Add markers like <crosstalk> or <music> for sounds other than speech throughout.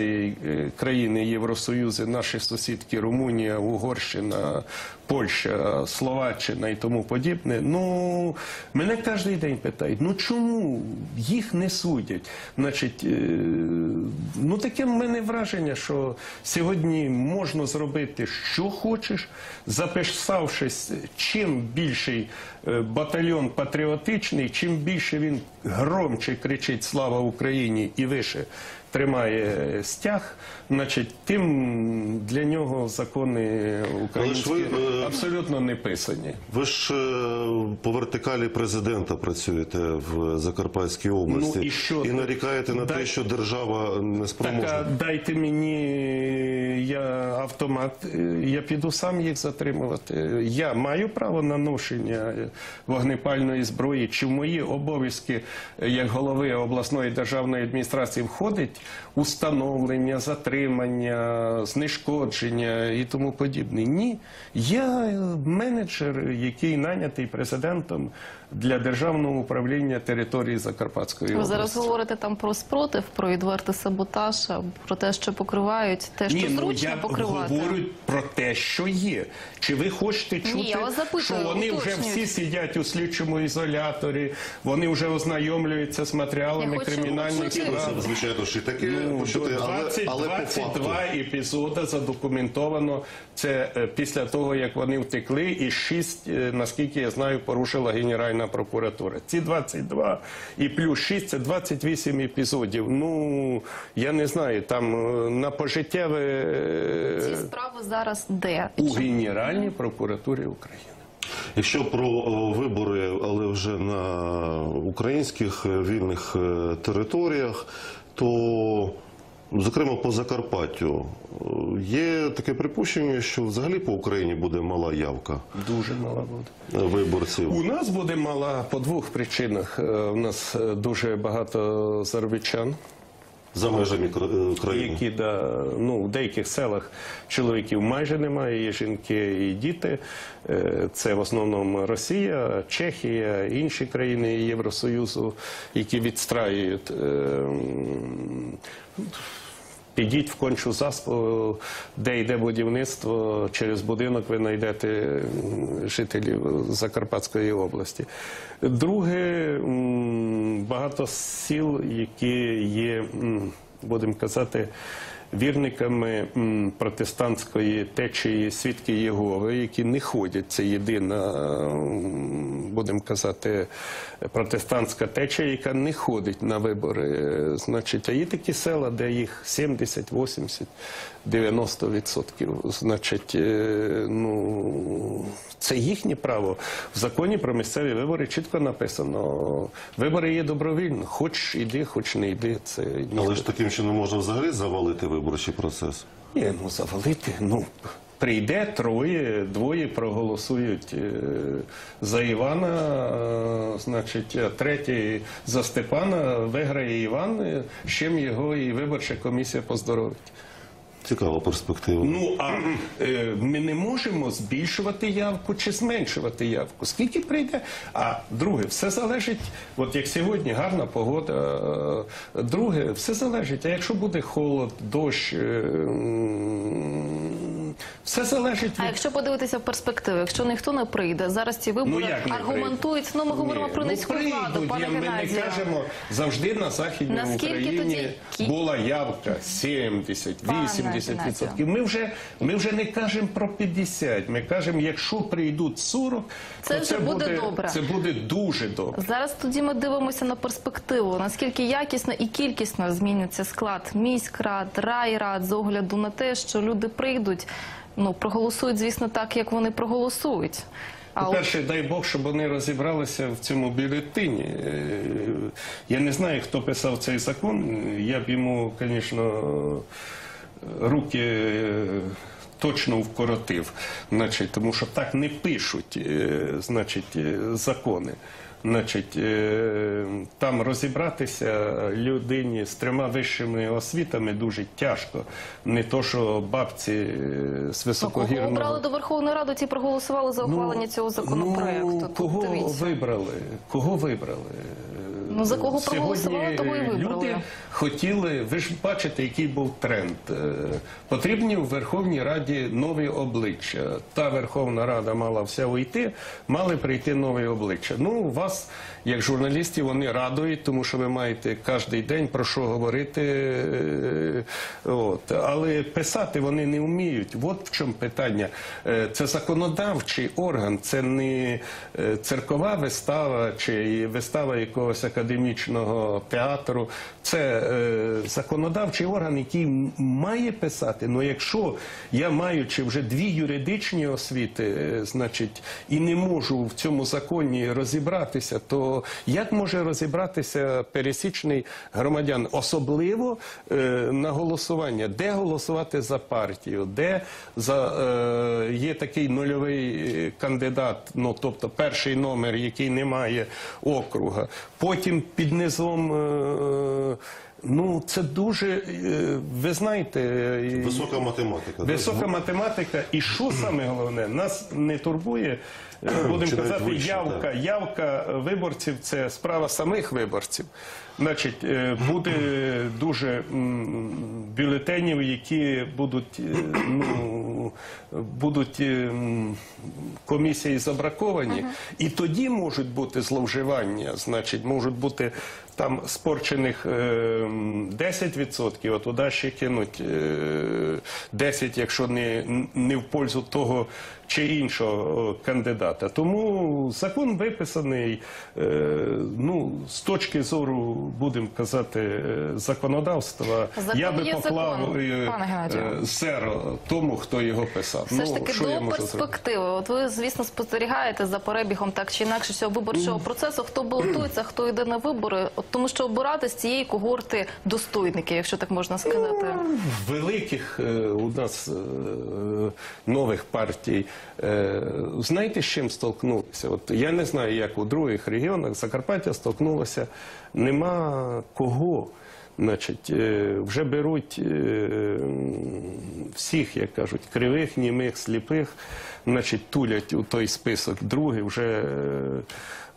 е, країни Євросоюзу, наші сусідки Румунія, Угорщина, Польща, Словаччина і тому подібне. Ну мене кожен день питають: ну чому їх не судять? Значить, е, ну таке в мене враження, що сьогодні можна зробити, що хочеш, записавшись, чим більший е, батальйон патріотичний, чим більше він громче кричить Слава Україні і вище тримає стяг, значить, тим для нього закони українські ви, е, абсолютно не писані. Ви ж е, по вертикалі президента працюєте в Закарпатській області Ну, і що? нарікаєте на Дай- те, що держава не Так, а дайте мені я автомат, е, я піду сам їх затримувати. Я маю право на ношення вогнепальної зброї. Чи в мої обов'язки як голови обласної державної адміністрації входить установлення, затримання, знешкодження і тому подібне? Ні. Я е, менеджер, який нанятий президентом для державного управління території Закарпатської Ви зараз говорите там про спротив, про відвертий саботаж, про те, що покривають, те, що Ні, ну зручно я покривати. говорю про те, що є. Чи ви хочете чути, я вас запитую, що вони вже всі сидять у слідчому ізоляторі, вони вже ознайомлюються з матеріалами Я хочу кримінальних почути- справ. Це, звичайно ж і таке Ну, почути, але, 20, але по факту. 22 епізоди задокументовано. Це е, після того, як вони втекли, і 6, наскільки я знаю, порушила Генеральна прокуратура. Ці 22 і плюс 6 – це 28 епізодів. Ну, я не знаю, там е, на пожиттєве е, Ці справи зараз де? у Генеральній прокуратурі України. Якщо про вибори, але вже на українських е, вільних територіях, то зокрема по Закарпаттю е, є таке припущення, що взагалі по Україні буде мала явка Дуже мала буде. е, виборців. У нас буде мала по двох причинах. Е, У нас дуже багато заробітчан. За межами е, країни. які да, ну, в деяких селах чоловіків майже немає, є жінки і діти. Е, Це в основному Росія, Чехія, інші країни Євросоюзу, які відстраюють. Е, Підіть в кончу заспу, де йде будівництво, через будинок ви знайдете жителів Закарпатської області. Друге, багато сіл, які є, будемо казати, вірниками протестантської течії свідки Єгови, які не ходять. Це єдина, будемо казати, протестантська течія, яка не ходить на вибори. Значить, а є такі села, де їх 70, 80, 90 відсотків. Значить, е, ну це їхнє право. В законі про місцеві вибори чітко написано: вибори є добровільно, хоч іди, хоч не йди. Це Але ж таким чином можна взагалі завалити виборчий процес. ні, ну завалити. Ну прийде троє, двоє проголосують е, за Івана, е, значить, а третій за Степана виграє Іван, е, з чим його і виборча комісія поздоровить. Цікава перспектива. Ну а е, ми не можемо збільшувати явку чи зменшувати явку. Скільки прийде? А друге, все залежить. От як сьогодні гарна погода. е, Друге, все залежить. А якщо буде холод, дощ, е, все залежить А якщо подивитися в перспективу, якщо ніхто не прийде, зараз ці вибори Ну, аргументують. Ну ми говоримо Ні, про ну, низьку прийдуть. владу, пане Ми не кажемо завжди на західній Наскільки Україні тоді була явка 70, Пане 80 Геннадію. відсотків. Ми вже ми вже не кажемо про 50, Ми кажемо, якщо прийдуть 40, Це то вже це буде добре. Це буде дуже добре. Зараз тоді ми дивимося на перспективу, наскільки якісно і кількісно зміниться склад міськрад, райрад з огляду на те, що люди прийдуть, ну проголосують, звісно, так, як вони проголосують. А По-перше, дай Бог, щоб вони розібралися в цьому бюлетені. Е, Я не знаю, хто писав цей закон. Я б йому, звісно, руки е, точно вкоротив. Значить, тому що так не пишуть е, значить, закони. Значить, е, там розібратися людині з трьома вищими освітами дуже тяжко. Не то, що бабці е, з ну, кого обрали до Верховної Ради, ті проголосували за ухвалення цього законопроекту. Ну, кого вибрали? Кого вибрали? Ну, за кого проголосували, того і е, вибрали. Люди хотіли, ви ж бачите, який був тренд. Е, Потрібні в Верховній Раді нові обличчя. Та Верховна Рада мала вся уйти, мали прийти нові обличчя. Ну, вас, як журналістів, вони радують, тому що ви маєте кожен день про що говорити. е, От. Але писати вони не вміють. От в чому питання. Це законодавчий орган, це не циркова вистава чи вистава якогось академічного театру. Це е, законодавчий орган, який має писати. Ну якщо я маючи вже дві юридичні освіти, е, значить, і не можу в цьому законі розібратися, то як може розібратися пересічний громадян, особливо е, на голосування, де голосувати за партію, де за е, є такий нульовий е, кандидат, ну тобто перший номер, який не має округа, потім під низом. Е, Ну, це дуже, е, ви знаєте, е, Висока математика. Висока математика, і що <clears throat> саме головне, нас не турбує, е, будемо казати, вище, явка. так. Явка виборців це справа самих виборців. Значить, е, буде <clears throat> дуже бюлетенів, які будуть, е, ну, будуть е, м, комісії забраковані, і тоді можуть бути зловживання, значить, можуть бути там спорчених е, м, 10%, а туди ще кинуть е, 10, якщо не, не в пользу того чи іншого кандидата. Тому закон виписаний, е, ну, з точки зору, будемо казати, е, законодавства, Закон я би поклав е, е, зеро тому, хто його писав. Все ж Ну, таки до перспективи. От ви, звісно, спостерігаєте за перебігом так чи інакше цього виборчого процесу. Хто балотується, хто йде на вибори, От тому що обирати з цієї когорти достойники, якщо так можна сказати. великих е, у нас е, нових партій. Е, знаєте, з чим столкнулися? От я не знаю, як у других регіонах Закарпаття столкнулося. Нема кого. Значить, е, вже беруть е, всіх, як кажуть, кривих, німих, сліпих, значить, тулять у той список. Другий вже е,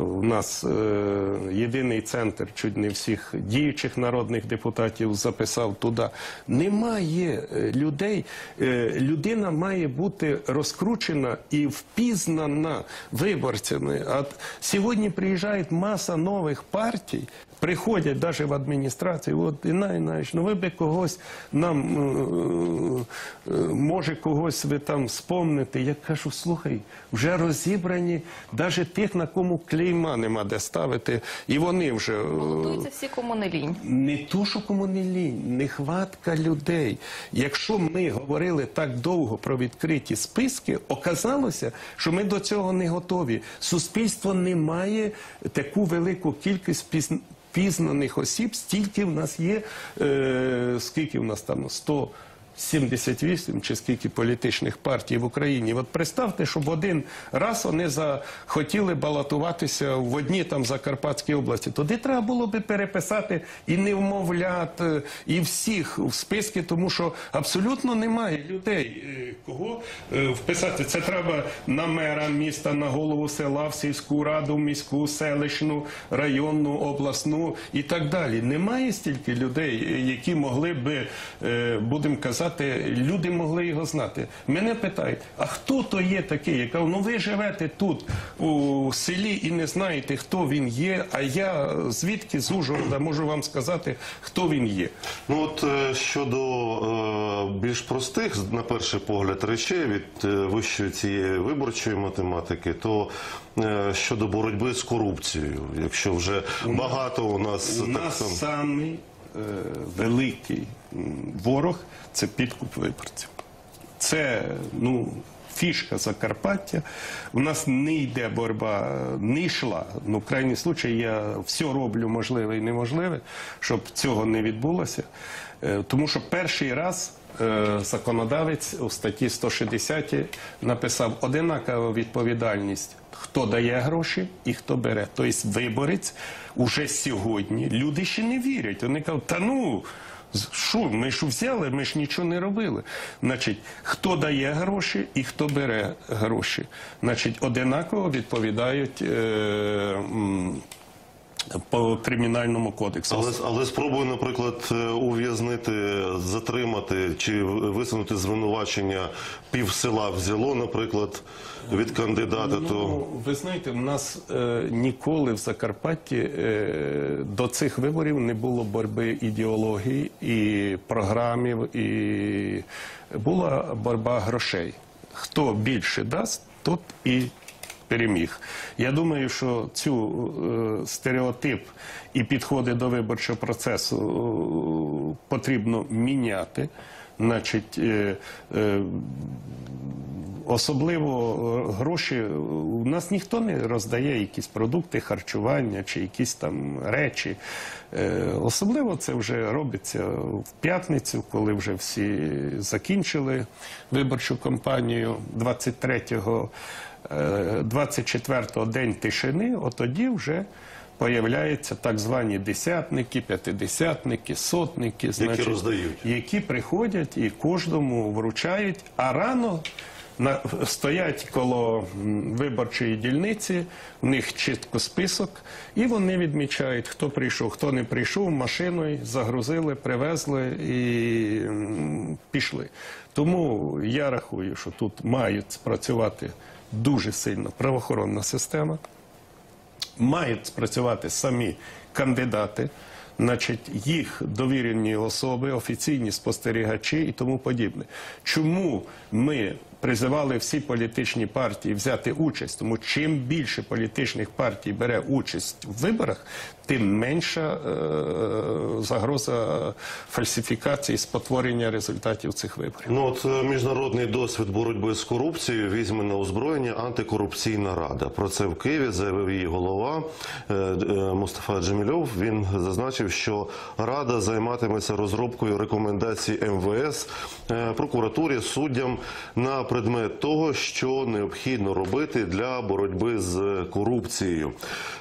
у нас єдиний центр чуть не всіх діючих народних депутатів записав туди. Немає людей. Людина має бути розкручена і впізнана виборцями. А сьогодні приїжджає маса нових партій. Приходять навіть в адміністрацію, от Інна Інаїч, ну ви би когось нам е, е, може когось ви там спомните. Я кажу, слухай, вже розібрані, навіть тих, на кому клейма нема де ставити, і вони вже е, Балотуються всі, кому не лінь. не то, що кому не лінь, нехватка людей. Якщо ми говорили так довго про відкриті списки, оказалося, що ми до цього не готові. Суспільство не має таку велику кількість пізн- пізнаних осіб, стільки в нас є, е, скільки в нас там 100 78 чи скільки політичних партій в Україні. От представте, щоб один раз вони захотіли балотуватися в одній там Закарпатській області. Тоді треба було би переписати і невмовлят, е, і всіх в списки, тому що абсолютно немає людей, е, кого е, вписати. Це треба на мера міста, на голову села, в сільську раду, міську, селищну, районну, обласну і так далі. Немає стільки людей, які могли би, будемо казати, люди могли його знати. Мене питають, а хто то є такий? Я кажу, ну ви живете тут у селі і не знаєте, хто він є. А я звідки з Ужгорода можу вам сказати, хто він є. Ну от е, щодо е, більш простих, на перший погляд, речей від е, вищої цієї виборчої математики, то е, щодо боротьби з корупцією, якщо вже багато у нас У так нас само. самий е, великий ворог це підкуп виборців. Це ну, фішка Закарпаття. У нас не йде боротьба, не йшла. Ну, в крайній случай я все роблю можливе і неможливе, щоб цього не відбулося. Е, Тому що перший раз е, законодавець у статті 160 написав одинакова відповідальність, хто дає гроші і хто бере. Тобто виборець уже сьогодні. Люди ще не вірять. Вони кажуть, та ну. Що, ми ж взяли, ми ж нічого не робили. Значить, хто дає гроші і хто бере гроші. Значить, одинаково відповідають е, по кримінальному кодексу. Але, але спробуй, наприклад, е, ув'язнити, затримати чи висунути звинувачення пів села взяло, наприклад, від кандидата, то Ну, ви знаєте, в нас е, ніколи в Закарпатті е, до цих виборів не було боротьби ідеології і програмів, і була боротьба грошей. Хто більше дасть, тот і переміг. Я думаю, що цю е, стереотип і підходи до виборчого процесу е, потрібно міняти. Значить, е, е, Особливо е, гроші у нас ніхто не роздає якісь продукти харчування чи якісь там речі. Е, Особливо це вже робиться в п'ятницю, коли вже всі закінчили виборчу кампанію 23-го, е, 24-го день тишини, от тоді вже. Появляються так звані десятники, п'ятидесятники, сотники, роздають. які приходять і кожному вручають, а рано на, стоять коло виборчої дільниці, в них чітко список, і вони відмічають, хто прийшов, хто не прийшов, машиною загрузили, привезли і пішли. Тому я рахую, що тут мають спрацювати дуже сильно правоохоронна система мають спрацювати самі кандидати, значить, їх довірені особи, офіційні спостерігачі і тому подібне. Чому ми призивали всі політичні партії взяти участь? Тому чим більше політичних партій бере участь в виборах, тим менша е, загроза фальсифікації, спотворення результатів цих виборів. Ну от е, міжнародний досвід боротьби з корупцією візьме на озброєння антикорупційна рада. Про це в Києві заявив її голова е, е, Мустафа Джемільов. Він зазначив, що рада займатиметься розробкою рекомендацій МВС е, прокуратурі суддям на предмет того, що необхідно робити для боротьби з корупцією.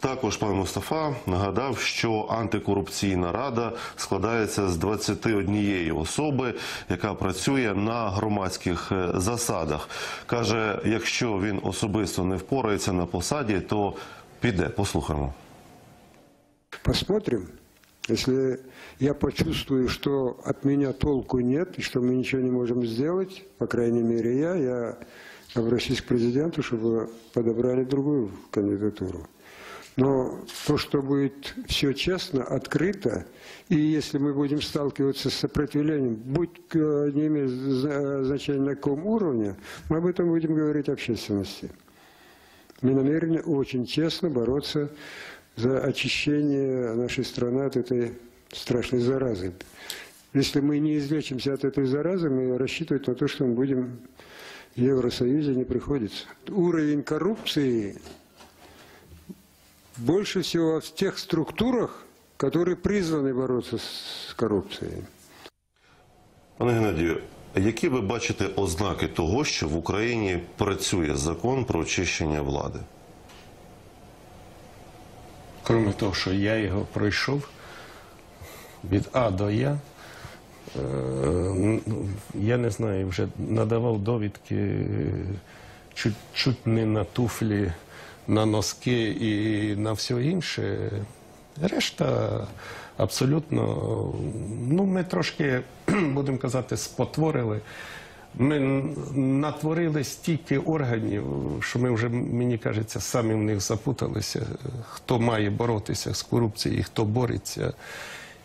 Також пан Мустафа нагадав, що антикорупційна рада складається з 21 особи, яка працює на громадських е, засадах. Каже, якщо він особисто не впорається на посаді, то піде. Послухаємо. Посмотрим. Если я почувствую, что от меня толку нет, и что мы ничего не можем сделать, по крайней мере я, я обращусь к президенту, чтобы подобрали другую кандидатуру. Но то, что будет все честно, открыто, и если мы будем сталкиваться с сопротивлением, будь не имеет зна- значения на каком уровне, мы об этом будем говорить общественности. Мы намерены очень честно бороться за очищение нашей страны от этой страшной заразы. Если мы не излечимся от этой заразы, мы рассчитывать на то, что мы будем в Евросоюзе не приходится. Уровень коррупции больше всего в тех структурах, которые призваны бороться с коррупцией. Пане Геннадію, які ви бачите ознаки того, що в Україні працює закон про очищення влади? Крім того, що я його пройшов від А до Я, е, я не знаю, вже надавав довідки чуть, чуть не на туфлі, на носки і на все інше. Решта абсолютно, ну, ми трошки, <clears throat> будемо казати, спотворили. Ми натворили стільки органів, що ми вже, мені кажеться, самі в них запуталися, хто має боротися з корупцією, хто бореться.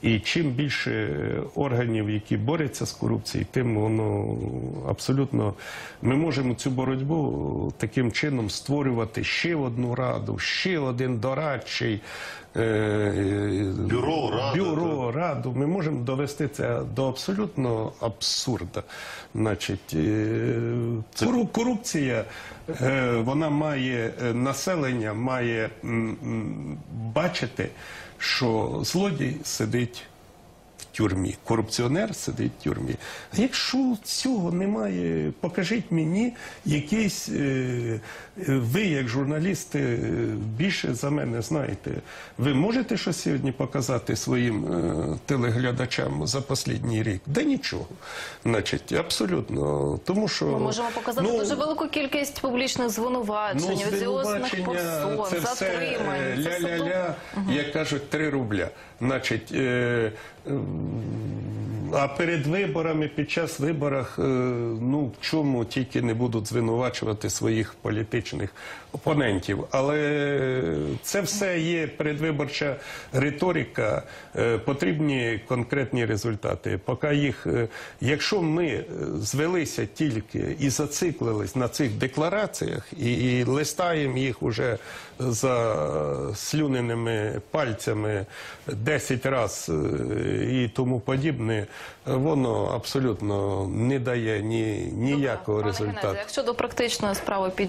І чим більше органів, які борються з корупцією, тим воно абсолютно ми можемо цю боротьбу таким чином створювати ще одну раду, ще один дорадчий е, Бюро, рада, бюро, раду. Ми можемо довести це до абсолютно абсурда. Значить, е, корупція, е, вона має е, населення, має бачити, що злодій сидить тюрмі, корупціонер сидить в тюрмі. Якщо цього немає, покажіть мені якийсь. е, е, Ви, як журналісти, е, більше за мене знаєте. Ви можете щось сьогодні показати своїм е, телеглядачам за останній рік? Да нічого. Значить, абсолютно. Тому що Ми можемо показати ну, дуже велику кількість публічних звинувачень, Ну, звинувачення персон, це затримань. Ля-ля-ля, як кажуть, три рубля. Значить, е, а перед виборами, під час виборів, е, ну в чому тільки не будуть звинувачувати своїх політичних опонентів. Але це все є передвиборча риторика, е, потрібні конкретні результати. Поки їх, е, якщо ми звелися тільки і зациклились на цих деклараціях і, і листаємо їх уже за слюненими пальцями 10 разів і тому подібне, воно абсолютно не дає ні, ніякого результату. Якщо до практичної справи підійти,